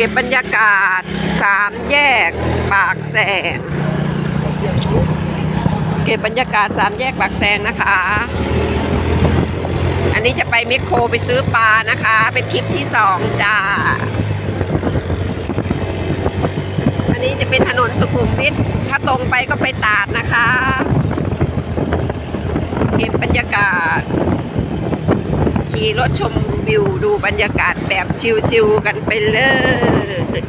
ก็บบรรยากาศสามแยกปากแสง เก็บบรรยากาศสามแยกปากแสงนะคะ อันนี้จะไปเมคโครไปซื้อปลานะคะ เป็นคลิปที่สองจ้า อันนี้จะเป็นถนนสุขุมวิทถ้าตรงไปก็ไปตาดนะคะ เก็บบรรยากาศ ขี่รถชมวิวดูบรรยากาศแบบชิลๆกันไปเลย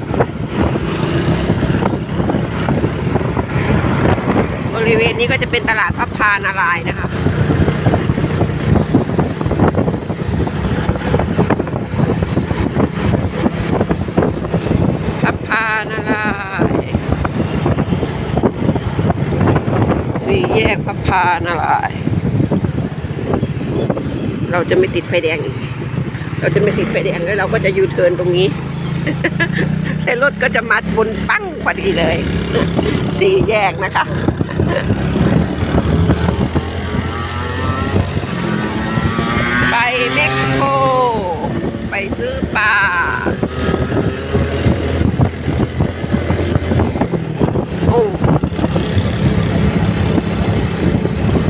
บริเวณนี้ก็จะเป็นตลาดพระพานารายนะคะพระพานารายสี่แยกพระพานาราย เราจะไม่ติดไฟแดง เราจะไม่ติดไฟแดงแล้วเราก็จะยูเทิร์นตรงนี้ แต่รถก็จะมาบนปั้งพอดีเลย สี่แยกนะคะไปเม็กโคไปซื้อปลา โอ้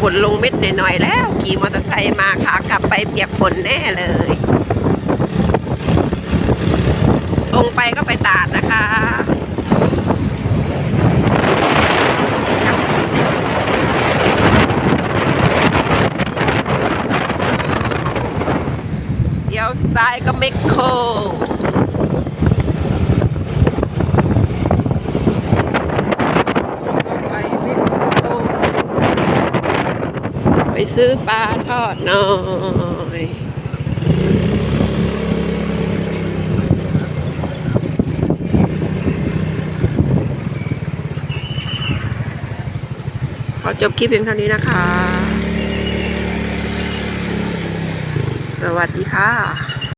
ฝนลงเม็ดหน่อยๆแล้ว ขี่มอเตอร์ไซค์มาขากลับไปเปียกฝนแน่เลย ตรงไปก็ไปตาดนะคะเดี๋ยวซ้ายก็เมคโครไปเมคโครไป ซื้อปลาทอดหน่อยขอจบคลิปเพียงเท่านี้นะคะ สวัสดีค่ะ